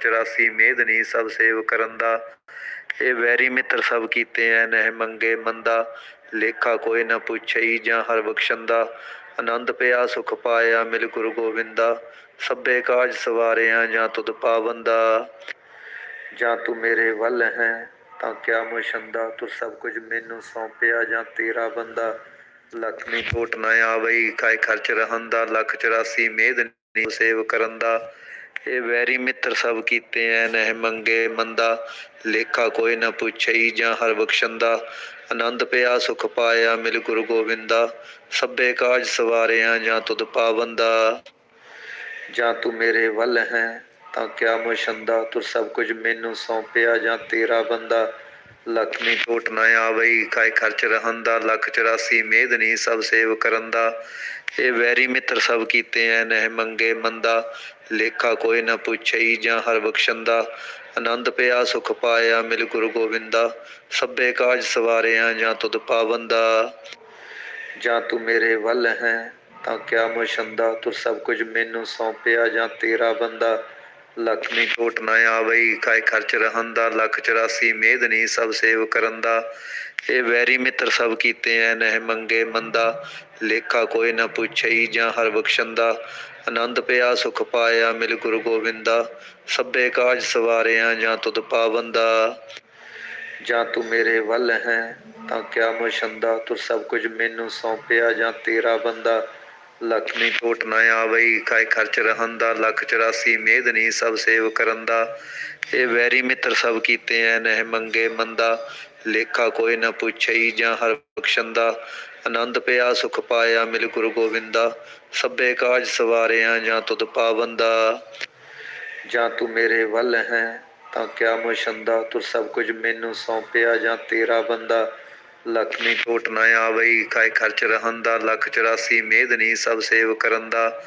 84 ਮੇਦਨੀ ਸਭ ਸੇਵ ਕਰਨ ਦਾ। ਇਹ ਵੈਰੀ ਮਿੱਤਰ ਸਭ ਕੀਤੇ ਐ, ਨਹਿ ਮੰਗੇ ਮੰਦਾ। ਲੇਖਾ ਕੋਈ ਨਾ ਪੁੱਛਈ ਜਾਂ ਹਰ ਬਖਸ਼ੰਦਾ ਆਨੰਦ ਪਿਆ, ਸੁਖ ਪਾਇਆ, ਮਿਲ ਗੁਰੂ ਗੋਬਿੰਦਾ ਸਭੇ ਕਾਜ ਸਵਾਰਿਆ ਜਾਂ ਤੁਧ ਪਾਵੰਦਾ ਜਾਂ ਤੂੰ ਮੇਰੇ ਵੱਲ ਹੈ, ਤਾਂ ਕਿਆ ਮੁਸ਼ੰਦਾ ਤੂੰ ਸਭ ਕੁਝ ਮੈਨੂੰ ਸੌਂਪਿਆ ਜਾਂ ਤੇਰਾ ਬੰਦਾ। ਲਖਮੀ ਕੋਟ ਨਾ ਆਵਈ, ਕਾਇ ਖਰਚ ਰਹੰਦਾ? ਲੱਖ 84 ਮੇਦਨੀ ਸੇਵ ਕਰਨ ਦਾ। ਇਹ ਵੈਰੀ ਮਿੱਤਰ ਸਭ ਕੀਤੇ ਐ ਨਹਿ ਮੰਗੇ ਮੰਦਾ, ਲੇਖਾ ਕੋਈ ਨਾ ਪੁੱਛਈ ਜਾਂ ਹਰ ਬਖਸ਼ੰਦਾ। ਆਨੰਦ ਪਿਆ, ਸੁਖ ਪਾਇਆ, ਮਿਲ ਗੁਰੂ ਗੋਬਿੰਦਾ ਸਭੇ ਕਾਜ ਸਵਾਰਿਆ ਜਾਂ ਤੁਧ ਪਾਵੰਦਾ। ਜਾਂ ਤੂੰ ਮੇਰੇ ਵੱਲ ਹੈ, ਤਾਂ ਕਿਆ ਮੁਸ਼ੰਦਾ? ਤੁਰ ਸਭ ਕੁਝ ਮੈਨੂੰ ਸੌਂਪਿਆ ਜਾਂ ਤੇਰਾ ਬੰਦਾ। ਲਖਮੀ ਕੋਟ ਨਾ ਆਵਈ, ਕਾਇ ਖਰਚ ਰਹੰਦਾ? ਲੱਖ 84 ਮੇਦਨੀ ਸਭ ਸੇਵ ਕਰਨ ਦਾ ਇਹ ਵੈਰੀ ਮਿੱਤਰ ਸਭ ਕੀਤੇ ਐ ਨਹਿ ਮੰਗੇ ਮੰਦਾ। ਲੇਖਾ ਕੋਈ ਨਾ ਪੁੱਛਈ ਜਾਂ ਹਰ ਬਖਸ਼ੰਦਾ ਆਨੰਦ ਪਿਆ, ਸੁਖ ਪਾਇਆ, ਮਿਲ ਗੁਰੂ ਗੋਬਿੰਦਾ। ਸਭੇ ਕਾਜ ਸਵਾਰਿਆ ਜਾਂ ਤੁਧ ਪਾਵੰਦਾ ਜਾਂ ਤੂੰ ਮੇਰੇ ਵੱਲ ਹੈ, ਤਾਂ ਕਿਆ ਮੁਸ਼ੰਦਾ ਤੂੰ ਸਭ ਕੁਝ ਮੈਨੂੰ ਸੌਂਪਿਆ ਜਾਂ ਤੇਰਾ ਬੰਦਾ। ਲੱਖ ਲਖਮੀ ਕੋਟ ਨਾ ਆਵਈ, ਕਾਇ ਖਰਚ ਰਹੰਦਾ? ਲੱਖ 84 ਮੇਦਨੀ ਸਭ ਸੇਵ ਕਰਨ ਦਾ ਇਹ ਵੈਰੀ ਮਿੱਤਰ ਸਭ ਕੀਤੇ ਐ, ਨਹਿ ਮੰਗੇ ਮੰਦਾ। ਲੇਖਾ ਕੋਈ ਨਾ ਪੁੱਛਈ ਜਾਂ ਹਰ ਬਖਸ਼ੰਦਾ ਆਨੰਦ ਪਿਆ, ਸੁਖ ਪਾਇਆ, ਮਿਲ ਗੁਰੂ ਗੋਬਿੰਦਾ, ਸਭੇ ਕਾਜ ਸਵਾਰਿਆ, ਜਾਂ ਤੁਧ ਪਾਵੰਦਾ। ਜਾਂ ਤੂੰ ਮੇਰੇ ਵੱਲ ਹੈ, ਤਾਂ ਕਿਆ ਮੁਸ਼ੰਦਾ ਤੂੰ ਸਭ ਕੁਝ ਮੈਨੂੰ ਸੌਂਪਿਆ, ਜਾਂ ਤੇਰਾ ਬੰਦਾ। ਲਖਮੀ ਕੋਟ ਨਾ ਆਵਈ ਕਾਇ ਖਰਚ ਰਹੰਦਾ, ਲੱਖ 84 ਮੇਦਨੀ ਸਭ ਸੇਵ ਕਰਨ ਦਾ ਇਹ ਵੈਰੀ ਮਿੱਤਰ ਸਭ ਕੀਤੇ ਐ, ਨਹਿ ਮੰਗੇ ਮੰਦਾ। ਲੇਖਾ ਕੋਈ ਨਾ ਪੁੱਛਈ, ਜਾਂ ਹਰ ਬਖਸ਼ੰਦਾ। ਆਨੰਦ ਪਿਆ, ਸੁਖ ਪਾਇਆ ਮਿਲ ਗੁਰੂ ਗੋਬਿੰਦਾ ਸਭੇ ਕਾਜ ਸਵਾਰਿਆ ਜਾਂ ਤੁਧ ਪਾਵੰਦਾ ਜਾਂ ਤੂੰ ਮੇਰੇ ਵੱਲ ਹੈ, ਤਾਂ ਕਿਆ ਮੁਸ਼ੰਦਾ? ਤੂੰ ਸਭ ਕੁਝ ਮੈਨੂੰ ਸੌਂਪਿਆ ਜਾਂ ਤੇਰਾ ਬੰਦਾ। ਲਖਮੀ ਕੋਟ ਨਾ ਆਵਈ ਕਾਇ ਖਰਚ ਰਹੰਦਾ, ਲੱਖ 84 ਮੇਦਨੀ ਸਭ ਸੇਵ ਕਰਨ ਦਾ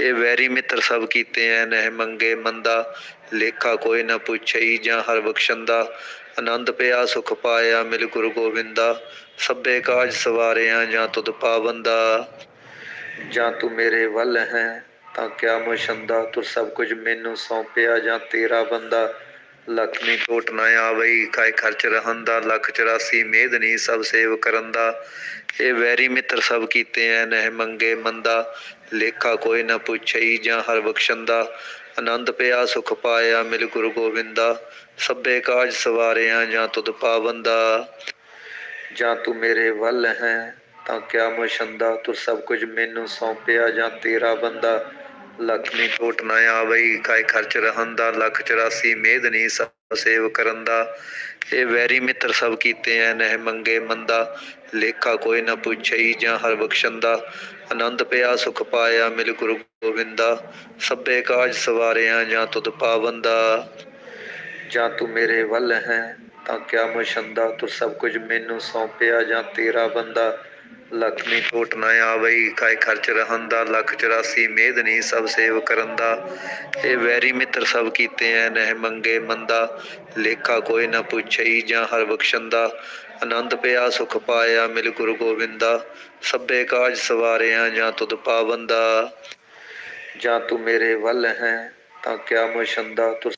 ਇਹ ਵੈਰੀ ਮਿੱਤਰ, ਸਭ ਕੀਤੇ ਐ ਨਹਿ ਮੰਗੇ ਮੰਦਾ। ਲੇਖਾ ਕੋਈ ਨਾ ਪੁੱਛਈ ਜਾਂ ਹਰ ਬਖਸ਼ੰਦਾ। ਆਨੰਦ ਪਿਆ, ਸੁਖ ਪਾਇਆ ਮਿਲ ਗੁਰੂ ਗੋਬਿੰਦਾ ਸਭੇ ਕਾਜ ਸਵਾਰਿਆ ਜਾਂ ਤੁਧ ਪਾਵੰਦਾ ਜਾਂ ਤੂੰ ਮੇਰੇ ਵੱਲ ਹੈ, ਤਾਂ ਕਿਆ ਮੁਸ਼ੰਦਾ ਤੂੰ ਸਭ ਕੁਝ ਮੈਨੂੰ ਸੌਂਪਿਆ ਜਾਂ ਤੇਰਾ ਬੰਦਾ। ਲਖਮੀ ਕੋਟ ਨਾ ਆਵਈ, ਕਾਇ ਖਰਚ ਰਹੰਦਾ, ਲੱਖ 84 ਮੇਦਨੀ ਸਭ ਸੇਵ ਕਰਨ ਦਾ ਇਹ ਵੈਰੀ ਮਿੱਤਰ ਸਭ ਕੀਤੇ ਐ, ਨਹਿ ਮੰਗੇ ਮੰਦਾ। ਲੇਖਾ ਕੋਈ ਨਾ ਪੁੱਛਈ ਜਾਂ ਹਰ ਬਖਸ਼ੰਦਾ। ਆਨੰਦ ਪਿਆ, ਸੁਖ ਪਾਇਆ, ਮਿਲ ਗੁਰੂ ਗੋਬਿੰਦਾ ਸਭੇ ਕਾਜ ਸਵਾਰਿਆ ਜਾਂ ਤੁਧ ਪਾਵੰਦਾ ਜਾਂ ਤੂੰ ਮੇਰੇ ਵੱਲ ਹੈ, ਤਾਂ ਕਿਆ ਮੁਸ਼ੰਦਾ ਤੂੰ ਸਭ ਕੁਝ ਮੈਨੂੰ ਸੌਂਪਿਆ ਜਾਂ ਤੇਰਾ ਬੰਦਾ। ਲੱਖ ਲਖਮੀ ਕੋਟ ਨਾ ਆਵਈ, ਕਾਇ ਖਰਚ ਰਹੰਦਾ, ਲੱਖ 84 ਮੇਦਨੀ ਸਭ ਸੇਵ ਕਰਨ ਦਾ ਇਹ ਵੈਰੀ ਮਿੱਤਰ ਸਭ ਕੀਤੇ ਐ, ਨਹਿ ਮੰਗੇ ਮੰਦਾ। ਲੇਖਾ ਕੋਈ ਨਾ ਪੁੱਛਈ ਜਾਂ ਹਰ ਬਖਸ਼ੰਦਾ। ਆਨੰਦ ਪਿਆ, ਸੁਖ ਪਾਇਆ, ਮਿਲ ਗੁਰੂ ਗੋਬਿੰਦਾ ਸਭੇ ਕਾਜ ਸਵਾਰਿਆ ਜਾਂ ਤੁਧ ਪਾਵੰਦਾ। ਜਾਂ ਤੂੰ ਮੇਰੇ ਵੱਲ ਹੈ ਤਾਂ ਕਿਆ ਮੁਸ਼ੰਦਾ ਸਭ ਕੁਝ ਮੈਨੂੰ ਸੌਂਪਿਆ ਜਾਂ ਤੇਰਾ ਬੰਦਾ? ਲਖਮੀ ਕੋਟ ਨਾ ਆਵਈ, ਕਾਇ ਖਰਚ ਰਹੰਦਾ? ਲੱਖ 84 ਮੇਦਨੀ ਸਭ ਸੇਵ ਕਰਨ ਦਾ ਇਹ ਵੈਰੀ ਮਿੱਤਰ ਸਭ ਕੀਤੇ ਐ, ਨਹਿ ਮੰਗੇ ਮੰਦਾ? ਲੇਖਾ ਕੋਈ ਨਾ ਪੁੱਛਈ ਜਾਂ ਹਰ ਬਖਸ਼ੰਦਾ? ਆਨੰਦ ਪਿਆ, ਸੁਖ ਪਾਇਆ, ਮਿਲ ਗੁਰੂ ਗੋਬਿੰਦਾ ਸਭੇ ਕਾਜ ਸਵਾਰਿਆ ਜਾਂ ਤੁਧ ਪਾਵੰਦਾ? ਜਾਂ ਤੂੰ ਮੇਰੇ ਵੱਲ ਹੈ, ਤਾਂ ਕਿਆ ਮੁਸ਼ੰਦਾ ਤੂੰ